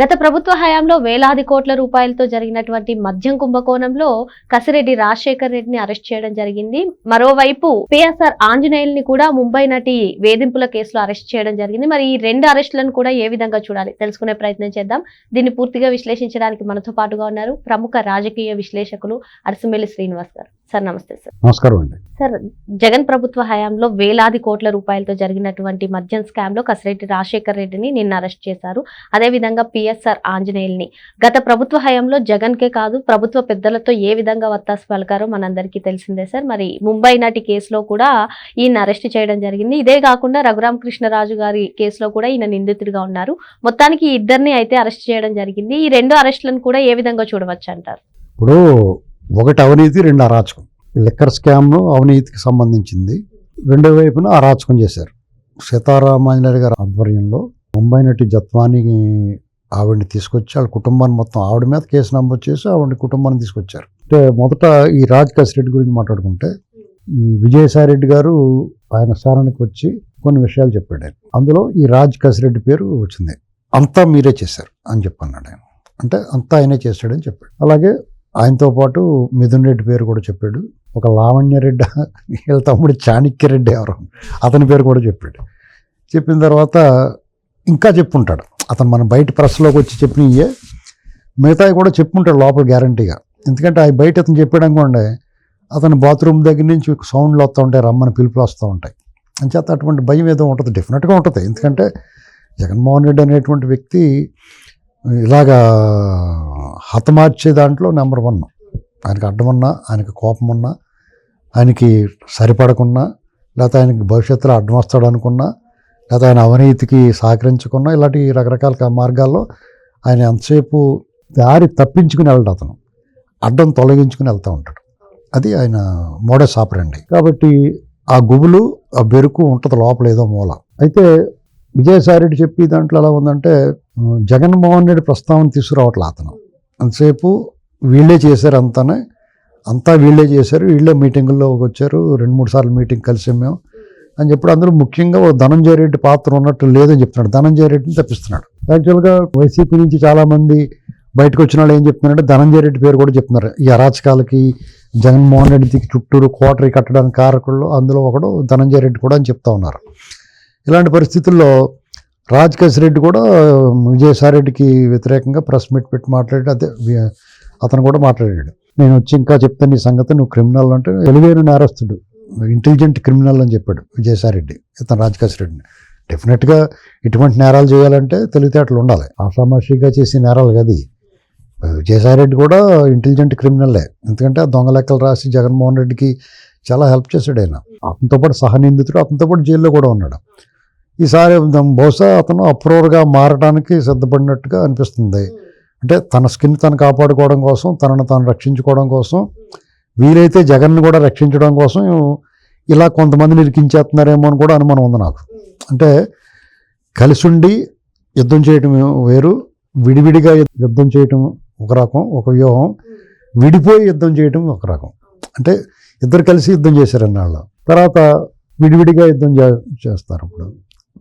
గత ప్రభుత్వ హయాంలో వేలాది కోట్ల రూపాయలతో జరిగినటువంటి మద్యం కుంభకోణంలో కసిరెడ్డి రాజశేఖర్ రెడ్డిని అరెస్ట్ చేయడం జరిగింది. మరోవైపు పిఎస్ఆర్ ఆంజనేయుల్ని కూడా ముంబై నటి వేధింపుల కేసులో అరెస్ట్ చేయడం జరిగింది. మరి ఈ రెండు అరెస్టులను కూడా ఏ విధంగా చూడాలి? తెలుసుకునే ప్రయత్నం చేద్దాం. దీన్ని పూర్తిగా విశ్లేషించడానికి మనతో పాటుగా ఉన్నారు ప్రముఖ రాజకీయ విశ్లేషకులు అరసమెల్లి శ్రీనివాస్ గారు. సార్ నమస్తే సార్. నమస్కారం అండి. సార్ జగన్ ప్రభుత్వ హయాంలో వేలాది కోట్ల రూపాయలతో జరిగినటువంటి మద్యం స్కామ్లో కసిరెడ్డి రాజశేఖర్ రెడ్డిని నిన్న అరెస్ట్ చేశారు. అదేవిధంగా వైఎస్ఆర్ ఆంజనేయుల్ని. గత ప్రభుత్వ హయాంలో జగన్ కే కాదు ప్రభుత్వ పెద్దలతో ఏ విధంగా వత్తాసు పలికారో మనందరికీ తెలిసిందే సార్. మరి ముంబై నాటి కేసులో కూడా ఈయన అరెస్ట్ చేయడం జరిగింది. ఇదే కాకుండా రఘురామ కృష్ణరాజు గారి కేసులో కూడా ఈయన నిందితుడిగా ఉన్నారు. మొత్తానికి ఈ ఇద్దరిని అయితే అరెస్ట్ చేయడం జరిగింది. ఈ రెండు అరెస్టులను కూడా ఏ విధంగా చూడవచ్చు అంటారు? ఇప్పుడు ఒకటి అవినీతి రెండు అరాచకం. లిక్కర్ స్కామ్ అవినీతికి సంబంధించింది. రెండో వైపున అరాచకం చేశారు. సీతారామాంజనేయుడు గారి ఆధ్వర్యంలో ముంబై నటి జత్వాని ఆవిడని తీసుకొచ్చి వాళ్ళ కుటుంబాన్ని మొత్తం ఆవిడ మీద కేసు నమోదు చేసి ఆవిడ కుటుంబాన్ని తీసుకొచ్చారు. అంటే మొదట ఈ రాజ్ రెడ్డి గురించి మాట్లాడుకుంటే ఈ విజయసాయి రెడ్డి గారు ఆయన స్థానానికి వచ్చి కొన్ని విషయాలు చెప్పాడు ఆయన. అందులో ఈ రాజ్ కసిరెడ్డి పేరు వచ్చింది. అంతా మీరే చేశారు అని చెప్పన్నాడు ఆయన. అంటే అంతా ఆయనే చేశాడని చెప్పాడు. అలాగే ఆయనతో పాటు మిథున్ రెడ్డి పేరు కూడా చెప్పాడు. ఒక లావణ్య రెడ్డి వీళ్ళ తమ్ముడు చాణక్య రెడ్డి ఎవరు అతని పేరు కూడా చెప్పాడు. చెప్పిన తర్వాత ఇంకా చెప్పుంటాడు. అతను మన బయట ప్రెస్లోకి వచ్చి చెప్పినయే మిగతావి కూడా చెప్పుకుంటాడు లోపల గ్యారంటీగా. ఎందుకంటే అవి బయట అతను చెప్పాడు అనుకోండి అతను బాత్రూమ్ దగ్గర నుంచి సౌండ్లు వస్తూ ఉంటాయి రమ్మని పిలుపులు వస్తూ ఉంటాయి. అంచేత అటువంటి భయం ఏదో ఉంటుంది డెఫినెట్గా ఉంటుంది. ఎందుకంటే జగన్మోహన్ రెడ్డి అనేటువంటి వ్యక్తి ఇలాగా హతమార్చే దాంట్లో నెంబర్ వన్ ఆయనకి అడ్డం ఉన్నా ఆయనకి కోపం ఉన్నా ఆయనకి సరిపడకున్నా లేకపోతే ఆయనకి భవిష్యత్తులో అడ్డం వస్తాడు అనుకున్నా లేదా ఆయన అవినీతికి సహకరించకుండా ఇలాంటి రకరకాల మార్గాల్లో ఆయన ఎంతసేపు దారి తప్పించుకుని వెళ్ళడు అతను. అడ్డం తొలగించుకుని వెళ్తూ ఉంటాడు. అది ఆయన మోడస్ ఆపరండి. కాబట్టి ఆ గుబులు ఆ బెరుకు ఉంటుంది లోపల ఏదో మూల. అయితే విజయసాయిరెడ్డి చెప్పి దాంట్లో ఎలా ఉందంటే జగన్మోహన్ రెడ్డి ప్రస్తావన తీసుకురావట్లే అతను. అంతసేపు వీళ్ళే చేశారు అంతానే అంతా వీళ్ళే చేశారు. వీళ్ళే మీటింగుల్లో వచ్చారు. రెండు మూడు సార్లు మీటింగ్ కలిసాం మేము. అని చెప్పి అందులో ముఖ్యంగా ఓ ధనంజయ రెడ్డి పాత్ర ఉన్నట్టు లేదని చెప్తున్నాడు. ధనంజయ రెడ్డిని తప్పిస్తున్నాడు. యాక్చువల్గా వైసీపీ నుంచి చాలామంది బయటకు వచ్చిన వాళ్ళు ఏం చెప్తున్నారంటే ధనంజయ రెడ్డి పేరు కూడా చెప్తున్నారు. ఈ అరాచకాలకి జగన్మోహన్ రెడ్డికి చుట్టూరు కోటరీ కట్టడానికి కారకుల్లో అందులో ఒకడు ధనంజయ రెడ్డి కూడా అని చెప్తా ఉన్నారు. ఇలాంటి పరిస్థితుల్లో రాజకేశ్ రెడ్డి కూడా విజయసాయి రెడ్డికి వ్యతిరేకంగా ప్రెస్ మీట్ పెట్టి మాట్లాడి అదే అతను కూడా మాట్లాడాడు. నేను వచ్చి ఇంకా చెప్తాను ఈ సంగతి నువ్వు క్రిమినల్ అంటే తెలివైన నేరస్తుడు. ఇంటెలిజెంట్ క్రిమినల్ అని చెప్పాడు విజయసాయిరెడ్డి ఇతను రాజ్ రెడ్డిని డెఫినెట్గా ఇటువంటి నేరాలు చేయాలంటే తెలివితేటలు ఉండాలి. ఆషామాషిగా చేసే నేరాలు కదా విజయసాయి రెడ్డి కూడా ఇంటెలిజెంట్ క్రిమినల్లే ఎందుకంటే ఆ దొంగ లెక్కలు రాసి జగన్మోహన్ రెడ్డికి చాలా హెల్ప్ చేశాడు ఆయన. అతనితో పాటు సహనిందితుడు అతనితో పాటు జైల్లో కూడా ఉన్నాడు. ఈసారి బహుశా అతను అప్రూవర్గా మారడానికి సిద్ధపడినట్టుగా అనిపిస్తుంది. అంటే తన స్కిన్ తను కాపాడుకోవడం కోసం తనను తాను రక్షించుకోవడం కోసం వీలైతే జగన్ను కూడా రక్షించడం కోసం ఇలా కొంతమంది నిరికించేస్తున్నారేమో అని కూడా అనుమానం ఉంది నాకు. అంటే కలిసి ఉండి యుద్ధం చేయటం వేరు విడివిడిగా యుద్ధం చేయటం ఒక రకం ఒక వ్యూహం విడిపోయి యుద్ధం చేయటం ఒక రకం. అంటే ఇద్దరు కలిసి యుద్ధం చేశారు అన్నాళ్ళు తర్వాత విడివిడిగా యుద్ధం చే- చేస్తారు ఇప్పుడు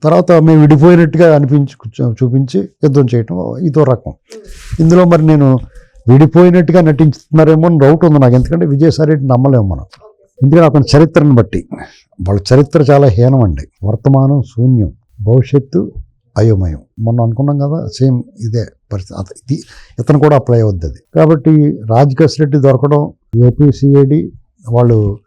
తర్వాత మేము విడిపోయినట్టుగా అనిపించి చూపించి యుద్ధం చేయటం ఇదో రకం. ఇందులో మరి నేను విడిపోయినట్టుగా నటించుతున్నారేమో అని డౌట్ ఉంది నాకు. ఎందుకంటే విజయసాయి రెడ్డి నమ్మలేము మనం. ఎందుకంటే అతని చరిత్రను బట్టి. వాళ్ళ చరిత్ర చాలా హీనం అండి వర్తమానం శూన్యం. భవిష్యత్తు అయోమయం. మొన్న అనుకున్నాం కదా సేమ్ ఇదే పరిస్థితి. ఇది ఇతను కూడా అప్లై అవుద్ది అది. కాబట్టి రాజ్ రెడ్డి దొరకడం ఏపీసీఏడి వాళ్ళు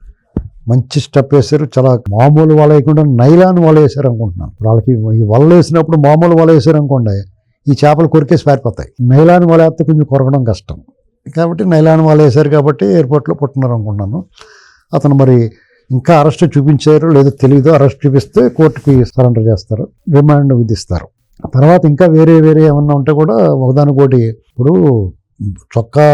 మంచి స్టెప్ వేశారు. చాలా మామూలు వల వేయకుండా నైలాన్ వాళ్ళు వేశారు అనుకుంటున్నాను వాళ్ళకి ఈ వల్ల వేసినప్పుడు మామూలు వాళ్ళు వేశారు అనుకోండి ఈ చేపలు కొరికేసి పారిపోతాయి. నైలాన్ వల వేస్తే కొంచెం కొరకడం కష్టం. కాబట్టి నైలాన్ వల వేశారు కాబట్టి ఎయిర్పోర్ట్లో పుట్టినారు అనుకుంటున్నాను. అతను మరి ఇంకా అరెస్ట్ చూపించారు లేదో తెలియదు అరెస్ట్ చూపిస్తే కోర్టుకి సరెండర్ చేస్తారు రిమాండ్ విధిస్తారు. తర్వాత ఇంకా వేరే వేరే ఏమన్నా ఉంటే కూడా ఒకదానికోటి ఇప్పుడు చొక్కా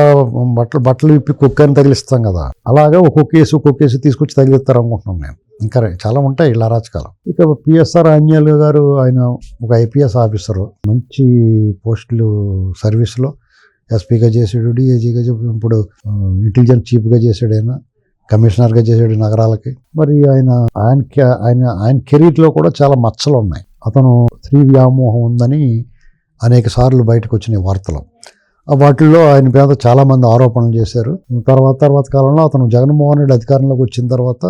బట్టలు బట్టలు విప్పి కుక్కని తగిలిస్తాం కదా. అలాగా ఒక్కొక్క కేసు ఒక్కొక్క కేసు తీసుకొచ్చి తగిలిస్తారు అనుకుంటున్నాను నేను ఇంకా చాలా ఉంటాయి ఇలా రాజకాలం. ఇక పిఎస్ఆర్ ఆంజనేయులు గారు ఆయన ఒక ఐపీఎస్ ఆఫీసరు. మంచి పోస్టులు సర్వీస్లో ఎస్పీగా చేసాడు డిఏజీగా ఇప్పుడు ఇంటెలిజెన్స్ చీఫ్గా చేసాడు ఆయన కమిషనర్గా చేసాడు నగరాలకి. మరి ఆయన ఆయన ఆయన ఆయన కెరీర్లో కూడా చాలా మచ్చలు ఉన్నాయి అతను స్త్రీ వ్యామోహం ఉందని అనేక సార్లు బయటకు వచ్చినాయి వార్తలు. వాటిల్లో ఆయన మీద చాలామంది ఆరోపణలు చేశారు. తర్వాత తర్వాత కాలంలో అతను జగన్మోహన్ రెడ్డి అధికారంలోకి వచ్చిన తర్వాత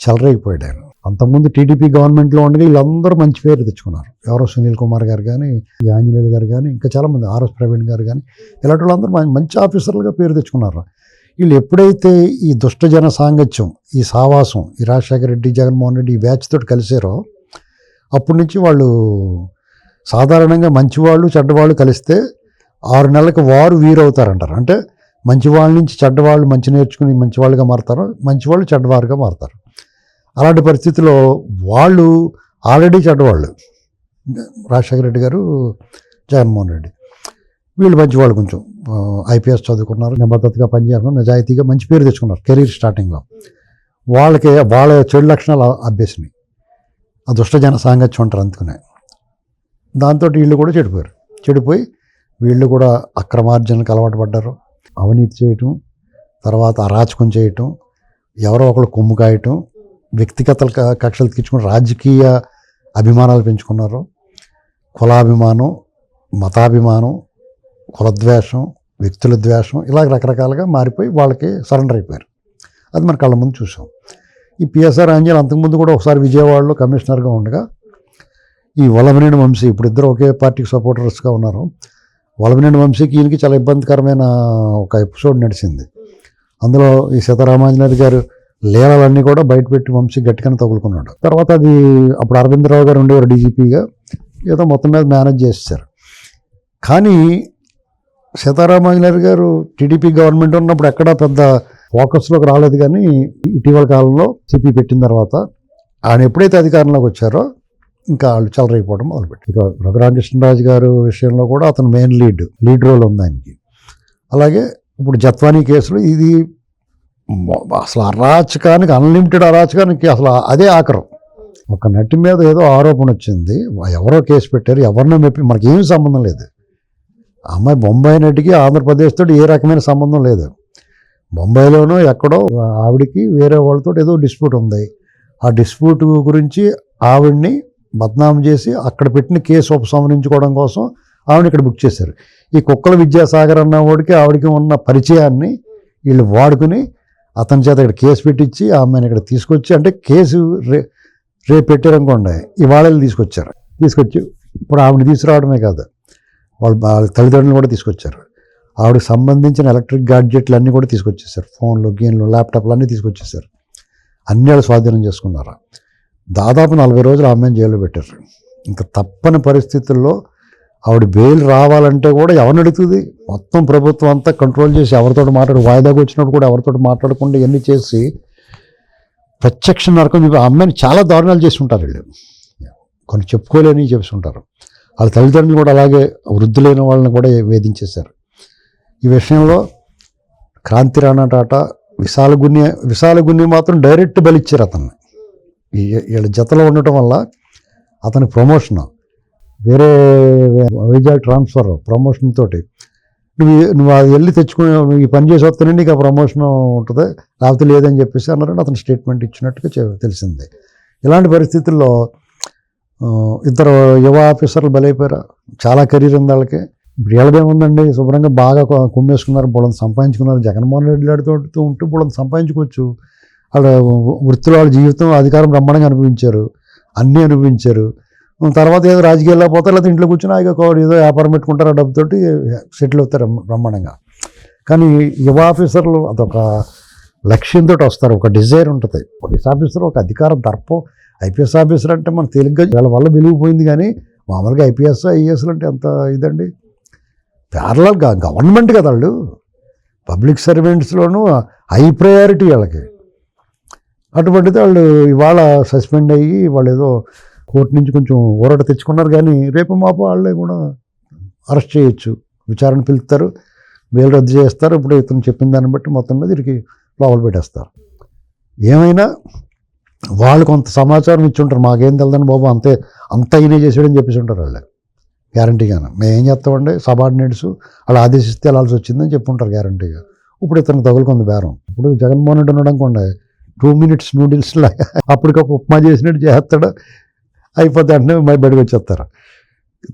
చెలరేగిపోయాడు ఆయన. అంతకుముందు టీడీపీ గవర్నమెంట్లో ఉండగా వీళ్ళందరూ మంచి పేరు తెచ్చుకున్నారు. ఎవరో సునీల్ కుమార్ గారు కానీ ఆంజనేయులు గారు కానీ ఇంకా చాలామంది ఆర్ఎస్ ప్రవీణ్ గారు కానీ ఇలాంటి వాళ్ళందరూ మంచి ఆఫీసర్లుగా పేరు తెచ్చుకున్నారు. వీళ్ళు ఎప్పుడైతే ఈ దుష్టజన సాంగత్యం ఈ సావాసం ఈ రాజశేఖర రెడ్డి జగన్మోహన్ రెడ్డి ఈ బ్యాచ్ తోటి కలిసారో అప్పటి నుంచి వాళ్ళు సాధారణంగా మంచివాళ్ళు చెడ్డవాళ్ళు కలిస్తే ఆరు నెలలకు వారు వీరవుతారంటారు. అంటే మంచి వాళ్ళ నుంచి చెడ్డవాళ్ళు మంచి నేర్చుకుని మంచి వాళ్ళుగా మారుతారు. మంచివాళ్ళు చెడ్డవారుగా మారుతారు. అలాంటి పరిస్థితిలో వాళ్ళు ఆల్రెడీ చెడ్డవాళ్ళు. రాజశేఖర రెడ్డి గారు జగన్మోహన్ రెడ్డి. వీళ్ళు మంచి వాళ్ళు కొంచెం ఐపీఎస్ చదువుకున్నారు. నిబద్ధతగా పనిచేస్తున్నారు. నిజాయితీగా మంచి పేరు తెచ్చుకున్నారు కెరీర్ స్టార్టింగ్లో. వాళ్ళకి వాళ్ళ చెడు లక్షణాలు అభ్యసినాయి ఆ దుష్టజన సాంగత్యం అంటారు అందుకునే. దాంతో వీళ్ళు కూడా చెడిపోయారు. చెడిపోయి వీళ్ళు కూడా అక్రమార్జనకు అలవాటు పడ్డారు అవినీతి చేయటం తర్వాత అరాచకం చేయటం ఎవరో ఒకరు కొమ్ము కాయటం వ్యక్తిగత క- కక్షలు తీర్చుకుని రాజకీయ అభిమానాలు పెంచుకున్నారు. కులాభిమానం మతాభిమానం కులద్వేషం వ్యక్తుల ద్వేషం ఇలా రకరకాలుగా మారిపోయి వాళ్ళకి సరెండర్ అయిపోయారు. అది మన కళ్ళ ముందు చూసాం. ఈ పిఎస్ఆర్ ఆంజల్ అంతకుముందు కూడా ఒకసారి విజయవాడలో కమిషనర్గా ఉండగా ఈ వలమనేని వంశీ ఇప్పుడు ఇద్దరు ఒకే పార్టీకి సపోర్టర్స్గా ఉన్నారు. వలమనేని వంశీకి ఈయనకి చాలా ఇబ్బందికరమైన ఒక ఎపిసోడ్ నడిచింది. అందులో ఈ సీతారామాంజనేయులు గారు లీలలన్నీ కూడా బయటపెట్టి వంశీ గట్టిగానే తగులుకున్నాడు. తర్వాత అది అప్పుడు అరవిందరావు గారు ఉండేవారు డీజీపీగా ఏదో మొత్తం మీద మేనేజ్ చేస్తారు కానీ సీతారామాంజనేయులు గారు టీడీపీ గవర్నమెంట్ ఉన్నప్పుడు ఎక్కడ పెద్ద ఫోకస్లోకి రాలేదు కానీ ఇటీవల కాలంలో సిపి పెట్టిన తర్వాత ఆయన ఎప్పుడైతే అధికారంలోకి వచ్చారో ఇంకా వాళ్ళు చలరైపోవడం మొదలుపెట్టి ఇక రఘురామకృష్ణరాజు గారు విషయంలో కూడా అతను మెయిన్ లీడ్ లీడ్ రోల్ ఉంది ఆయనకి. అలాగే ఇప్పుడు జత్వానీ కేసులో ఇది అసలు అరాచకానికి అన్లిమిటెడ్ అరాచకానికి అసలు అదే ఆకరం ఒక నటి మీద ఏదో ఆరోపణ వచ్చింది ఎవరో కేసు పెట్టారు ఎవరినో మెప్పి మనకి ఏం సంబంధం లేదు. అమ్మాయి బొంబాయి నటికి ఆంధ్రప్రదేశ్ తోటి ఏ రకమైన సంబంధం లేదు. బొంబాయిలోనో ఎక్కడో ఆవిడికి వేరే వాళ్ళతో ఏదో డిస్ప్యూట్ ఉంది. ఆ డిస్ప్యూట్ గురించి ఆవిడ్ని బద్నాం చేసి అక్కడ పెట్టిన కేసు ఉపసంహరించుకోవడం కోసం ఆవిడ ఇక్కడ బుక్ చేశారు. ఈ కుక్కల విద్యాసాగర్ అన్న వాడికి ఆవిడకి ఉన్న పరిచయాన్ని వీళ్ళు వాడుకుని అతని చేత ఇక్కడ కేసు పెట్టించి ఆమెను ఇక్కడ తీసుకొచ్చి అంటే కేసు రే రేపు పెట్టారనుకోండి ఇవాళ తీసుకొచ్చారు. తీసుకొచ్చి ఇప్పుడు ఆవిడని తీసుకురావడమే కాదు వాళ్ళ వాళ్ళ తల్లిదండ్రులు కూడా తీసుకొచ్చారు. ఆవిడకి సంబంధించిన ఎలక్ట్రిక్ గాడ్జెట్లు అన్నీ కూడా తీసుకొచ్చేసారు ఫోన్లు గేన్లు ల్యాప్టాప్లు అన్నీ తీసుకొచ్చేసారు అన్నీ వాళ్ళు స్వాధీనం చేసుకున్నారు. దాదాపు నలభై రోజులు ఆ అమ్మాయిని జైల్లో పెట్టారు. ఇంకా తప్పని పరిస్థితుల్లో ఆవిడ బెయిల్ రావాలంటే కూడా ఎవరిని అడుగుతుంది? మొత్తం ప్రభుత్వం అంతా కంట్రోల్ చేసి ఎవరితో మాట్లాడు వాయిదాకు వచ్చినప్పుడు కూడా ఎవరితో మాట్లాడకుండా ఇవన్నీ చేసి ప్రత్యక్ష నరకం చెప్పి అమ్మాయిని చాలా దారుణాలు చేసి ఉంటారు వీళ్ళు. కొన్ని చెప్పుకోలేని చేస్తుంటారు. వాళ్ళ తల్లిదండ్రులు కూడా అలాగే వృద్ధులైన వాళ్ళని కూడా వేధించేశారు. ఈ విషయంలో క్రాంతి రాణా టాటా విశాల గున్ని విశాల గున్ని మాత్రం డైరెక్ట్ బలిచ్చారు అతన్ని. వీళ్ళ జతలో ఉండటం వల్ల అతని ప్రమోషన్ వేరే వైజాగ్ ట్రాన్స్ఫర్ ప్రమోషన్ తోటి. నువ్వు నువ్వు అది వెళ్ళి తెచ్చుకుని నువ్వు ఈ పని చేసి వస్తేనే నీకు ఆ ప్రమోషన్ ఉంటుంది లేకపోతే లేదని చెప్పేసి అన్నారని అతను స్టేట్మెంట్ ఇచ్చినట్టుగా తెలిసింది. ఇలాంటి పరిస్థితుల్లో ఇద్దరు యువ ఆఫీసర్లు బలైపోయారు. చాలా కెరీర్ ఉంది వాళ్ళకి. ఇప్పుడు వీళ్ళదేముందండి శుభ్రంగా బాగా కుమ్మేసుకున్నారు బుడంత సంపాదించుకున్నారు. జగన్మోహన్ రెడ్డి గారితో ఉంటూ బుడంత సంపాదించుకోవచ్చు. వాళ్ళ వృత్తిలో వాళ్ళ జీవితం అధికారం బ్రహ్మాండంగా అనుభవించారు. అన్నీ అనుభవించారు. తర్వాత ఏదో రాజకీయాల్లో పోతారు లేకపోతే ఇంట్లో కూర్చొని ఇక ఏదో వ్యాపారం పెట్టుకుంటారు ఆ డబ్బుతోటి సెటిల్ అవుతారు బ్రహ్మాండంగా. కానీ యువ ఆఫీసర్లు అదొక లక్ష్యంతో వస్తారు ఒక డిజైర్ ఉంటుంది. పోలీస్ ఆఫీసర్ ఒక అధికారం దర్పం. ఐపీఎస్ ఆఫీసర్ అంటే మన తేలిగ్గా వాళ్ళ వల్ల వెలిగిపోయింది కానీ మామూలుగా ఐపీఎస్ ఐఏఎస్లు అంటే ఎంత ఇదండి. ప్యారలల్ గవర్నమెంట్ కదా వాళ్ళు. పబ్లిక్ సర్వెంట్స్లోనూ హై ప్రయారిటీ వాళ్ళకి. అటువంటిది వాళ్ళు ఇవాళ సస్పెండ్ అయ్యి వాళ్ళు ఏదో కోర్టు నుంచి కొంచెం ఊరట తెచ్చుకున్నారు కానీ రేపు మాపు వాళ్ళే కూడా అరెస్ట్ చేయొచ్చు. విచారణ పిలుస్తారు బెయిల్ రద్దు చేస్తారు. ఇప్పుడు ఇతను చెప్పిన దాన్ని బట్టి మొత్తం మీద వీరికి లోపల పెట్టేస్తారు. ఏమైనా వాళ్ళు కొంత సమాచారం ఇచ్చి ఉంటారు. మాకేం తెలియదని బాబు అంతే అంత ఈయనే చేసాడని చెప్పేసి ఉంటారు వాళ్ళు. గ్యారంటీగాను. మేము ఏం చేస్తామండి? సబార్డినేట్స్ వాళ్ళు ఆదేశిస్తే వెళ్ళాల్సి వచ్చిందని చెప్పుంటారు గ్యారంటీగా. ఇప్పుడు ఇతనికి తగులుకుంది బేరం. ఇప్పుడు జగన్మోహన్ రెడ్డి ఉండడానికి అనుకోండి టూ మినిట్స్ నూడిల్స్ లాగా అప్పటికప్పుడు ఉప్మా చేసినట్టు చేస్తాడు. అయిపోతే అంటే మై బయటకు వచ్చేస్తారు.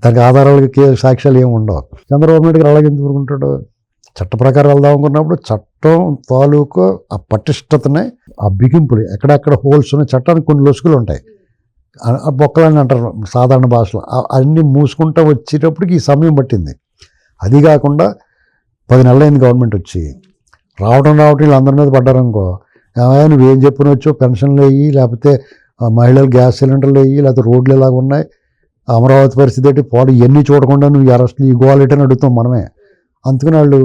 దానికి ఆధారాలు కే సాక్ష్యాలు ఏమి ఉండవు. చంద్రబాబు నాయుడు గారు అలాగే ఎందుకు ఊరుకుంటాడు? చట్ట ప్రకారం వెళ్దాం అనుకున్నప్పుడు చట్టం తాలూకు ఆ పటిష్టతనే ఆ బిగింపులు ఎక్కడెక్కడ హోల్స్ ఉన్నాయి చట్టానికి కొన్ని లొసుగులు ఉంటాయి. ఆ- బొక్కలని అంటారు సాధారణ భాషలో. అన్నీ మూసుకుంటూ వచ్చేటప్పటికి ఈ సమయం పట్టింది. అది కాకుండా పది నెలలైంది గవర్నమెంట్ వచ్చి. రావడం రావటం వీళ్ళందరి మీద పడ్డారనుకో నువ్వు నువ్వేం చెప్పినొచ్చో పెన్షన్లు వేయి లేకపోతే మహిళలు గ్యాస్ సిలిండర్లు వేయి లేకపోతే రోడ్లు ఇలాగ ఉన్నాయి. అమరావతి పరిస్థితి ఏంటి? పోడు ఇవన్నీ చూడకుండా నువ్వు ఈ అరెస్టులు అని అడుగుతాం మనమే. అందుకని వాళ్ళు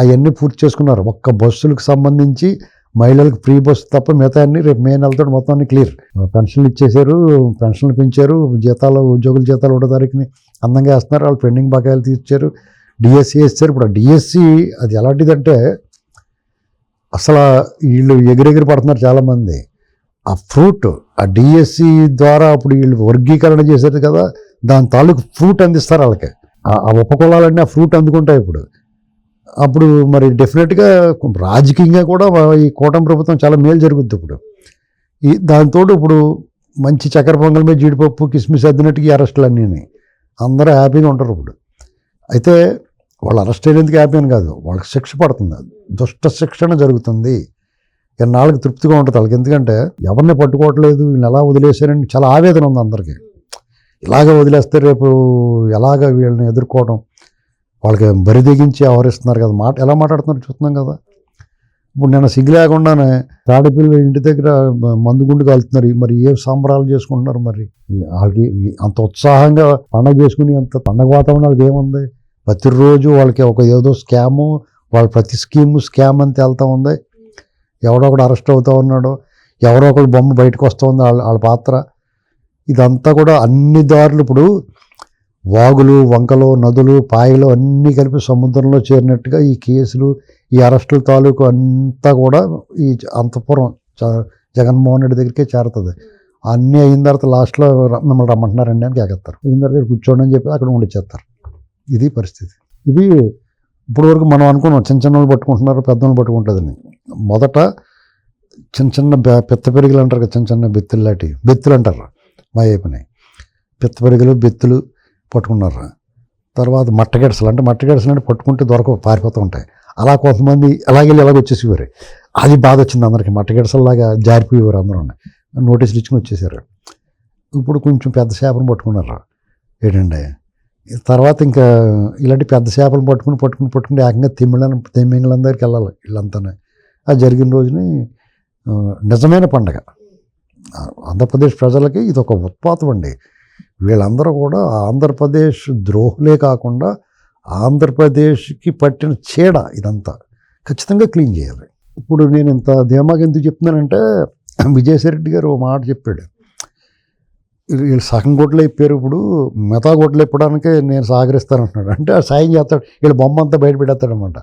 అవన్నీ పూర్తి చేసుకున్నారు. ఒక్క బస్సులకు సంబంధించి మహిళలకు ఫ్రీ బస్సు తప్ప మిగతా అన్ని రేపు మే నెలతో మొత్తం అన్ని క్లియర్. పెన్షన్లు ఇచ్చేశారు పెన్షన్లు పెంచారు జీతాలు ఉద్యోగుల జీతాలు ఒకటో తారీఖుని అందంగా వేస్తున్నారు. వాళ్ళు పెండింగ్ బకాయిలు తీర్చారు. డిఎస్సి వేస్తారు. ఇప్పుడు డిఎస్సి అది ఎలాంటిదంటే అసలు వీళ్ళు ఎగిరెగిరి పడుతున్నారు చాలామంది. ఆ ఫ్రూట్ ఆ డిఎస్సి ద్వారా అప్పుడు వీళ్ళు వర్గీకరణ చేశారు కదా దాని తాలూకు ఫ్రూట్ అందిస్తారు వాళ్ళకి. ఆ ఉపకులాలన్నీ ఆ ఫ్రూట్ అందుకుంటాయి ఇప్పుడు. అప్పుడు మరి డెఫినెట్గా రాజకీయంగా కూడా ఈ కూటమి ప్రభుత్వం చాలా మేలు జరుగుద్ది ఇప్పుడు. ఈ దాంతో ఇప్పుడు మంచి చక్కెర పొంగల్ మీద జీడిపప్పు కిస్మిస్ అద్దినట్టుగా అరెస్టులు అన్నీ అందరూ హ్యాపీగా ఉంటారు ఇప్పుడు. అయితే వాళ్ళు అరెస్ట్ అయ్యేందుకు హ్యాపీ అని కాదు వాళ్ళకి శిక్ష పడుతుంది. దుష్ట శిక్షణ జరుగుతుంది. ఎన్నాళ్ళకి తృప్తిగా ఉంటుంది వాళ్ళకి ఎందుకంటే ఎవరిని పట్టుకోవట్లేదు వీళ్ళని ఎలా వదిలేశారని చాలా ఆవేదన ఉంది అందరికీ. ఇలాగ వదిలేస్తే రేపు ఎలాగ వీళ్ళని ఎదుర్కోవడం వాళ్ళకి బరిదెగించి వ్యవహరిస్తున్నారు కదా. మాట ఎలా మాట్లాడుతున్నారు చూస్తున్నాం కదా. ఇప్పుడు నేను సిగ్గు లేకుండానే తాడిపిల్లి ఇంటి దగ్గర మందుగుండు మందు గుండు కాలుతున్నారు. మరి ఏ సంబరాలు చేసుకుంటున్నారు మరి? వాళ్ళకి అంత ఉత్సాహంగా పండగ చేసుకుని అంత పండగ వాతావరణం వాళ్ళకి ఏముంది? ప్రతిరోజు వాళ్ళకి ఒక ఏదో స్కాము వాళ్ళ ప్రతి స్కీము స్కామ్ అని వెళ్తూ ఉంది. ఎవడో ఒకడు అరెస్ట్ అవుతూ ఉన్నాడు. ఎవరో ఒకడు బొమ్మ బయటకు వస్తూ ఉంది వాళ్ళ వాళ్ళ పాత్ర. ఇదంతా కూడా అన్ని దారులు ఇప్పుడు వాగులు వంకలు నదులు పాయలు అన్నీ కలిపి సముద్రంలో చేరినట్టుగా ఈ కేసులు ఈ అరెస్టుల తాలూకు అంతా కూడా ఈ అంతపురం జగన్మోహన్ రెడ్డి దగ్గరికే చేరుతుంది. అన్నీ అయిన తర్వాత లాస్ట్లో మిమ్మల్ని రమ్మంటున్నారండి అని కేకెత్తారు. అయిన తర్వాత కూర్చోండి అని చెప్పి అక్కడ ఉండిచ్చేస్తారు. ఇది పరిస్థితి. ఇది ఇప్పుడు వరకు మనం అనుకున్నాం చిన్న చిన్న పట్టుకుంటున్నారు పెద్దవాళ్ళు పట్టుకుంటుందని. మొదట చిన్న చిన్న పెత్త పెరుగులు అంటారు కదా చిన్న చిన్న బెత్తులు లాంటివి. బెత్తులు అంటారు మా వైపుని పెత్త పెరుగులు బెత్తులు పట్టుకున్నారు. తర్వాత మట్టగెడసలు అంటే మట్టగెడసలు అంటే పట్టుకుంటే దొరక పారిపోతూ ఉంటాయి. అలా కొంతమంది అలాగే ఇలాగ వచ్చేసేవారు. అది బాధ వచ్చింది అందరికి. మట్టగెడసల్లాగా జారిపోయేవారు అందరూ. నోటీసులు ఇచ్చుకుని వచ్చేసారు. ఇప్పుడు కొంచెం పెద్ద చేపను పట్టుకున్నారు. ఏంటండి? తర్వాత ఇంకా ఇలాంటి పెద్ద చేపలు పట్టుకుని పట్టుకుని పట్టుకుని ఏకంగా తిమ్మిళ్ళని తిమ్మింగళం దగ్గరికి వెళ్ళాలి వీళ్ళంతానే. అది జరిగిన రోజుని నిజమైన పండగ. ఆంధ్రప్రదేశ్ ప్రజలకి ఇది ఒక ఉత్పాతం అండి. వీళ్ళందరూ కూడా ఆంధ్రప్రదేశ్ ద్రోహులే కాకుండా ఆంధ్రప్రదేశ్కి పట్టిన చీడ ఇదంతా. ఖచ్చితంగా క్లీన్ చేయాలి. ఇప్పుడు నేను ఇంత ధీమాగా ఎందుకు చెప్తున్నానంటే విజయసాయి రెడ్డి గారు ఓ మాట చెప్పాడు. వీళ్ళు సగం గొడ్లు అయిపోయారు ఇప్పుడు మిగతా గొడ్లు ఇప్పడానికే నేను సహకరిస్తాను అంటున్నాడు అంటే సాయం చేస్తాడు వీళ్ళు బొమ్మ అంతా బయట పెట్టేస్తాడనమాట.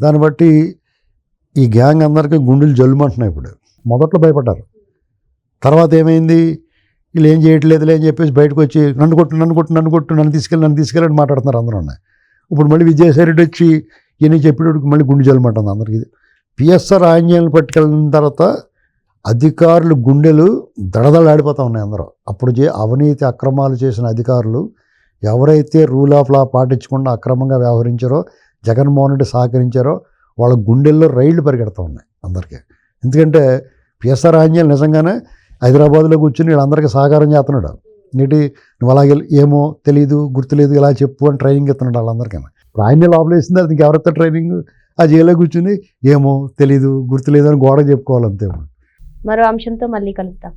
దాన్ని బట్టి ఈ గ్యాంగ్ అందరికీ గుండెలు జల్లుమంటున్నాయి ఇప్పుడు. మొదట్లో భయపడ్డారు. తర్వాత ఏమైంది? వీళ్ళు ఏం చేయట్లేదులే అని చెప్పేసి బయటకు వచ్చి నన్ను కొట్టు నన్ను కొట్టు నన్ను కొట్టు నన్ను తీసుకెళ్ళి నన్ను తీసుకెళ్ళి మాట్లాడుతున్నారు అందరూ ఇప్పుడు మళ్ళీ విజయసాయిరెడ్డి వచ్చి ఇవన్నీ చెప్పేటప్పుడు మళ్ళీ గుండె జల్లుమంటుంది అందరికి. పిఎస్ఆర్ ఆంజనేయులు పట్టుకెళ్ళిన తర్వాత అధికారులు గుండెలు దడదలాడిపోతూ ఉన్నాయి అందరూ. అప్పుడు చే అవినీతి అక్రమాలు చేసిన అధికారులు ఎవరైతే రూల్ ఆఫ్ లా పాటించకుండా అక్రమంగా వ్యవహరించారో జగన్మోహన్ రెడ్డి సహకరించారో వాళ్ళ గుండెల్లో రైళ్ళు పరిగెడుతూ ఉన్నాయి అందరికీ. ఎందుకంటే పిఎస్ఆర్ ఆంజనేయులు నిజంగానే హైదరాబాద్లో కూర్చుని వీళ్ళందరికీ సహకారం చేస్తున్నాడు. నీటి నువ్వు అలాగే ఏమో తెలియదు గుర్తులేదు ఇలా చెప్పు అని ట్రైనింగ్ ఇస్తున్నాడు వాళ్ళందరికీ. ఇప్పుడు ఆయన్ని లోపల వేసింది అది ఇంకెవరితో ట్రైనింగ్ ఆ జైల్లో కూర్చుని ఏమో తెలీదు గుర్తులేదు అని గోడ చెప్పుకోవాలంతేమో మరో అంశంతో మళ్ళీ కలుద్దాం.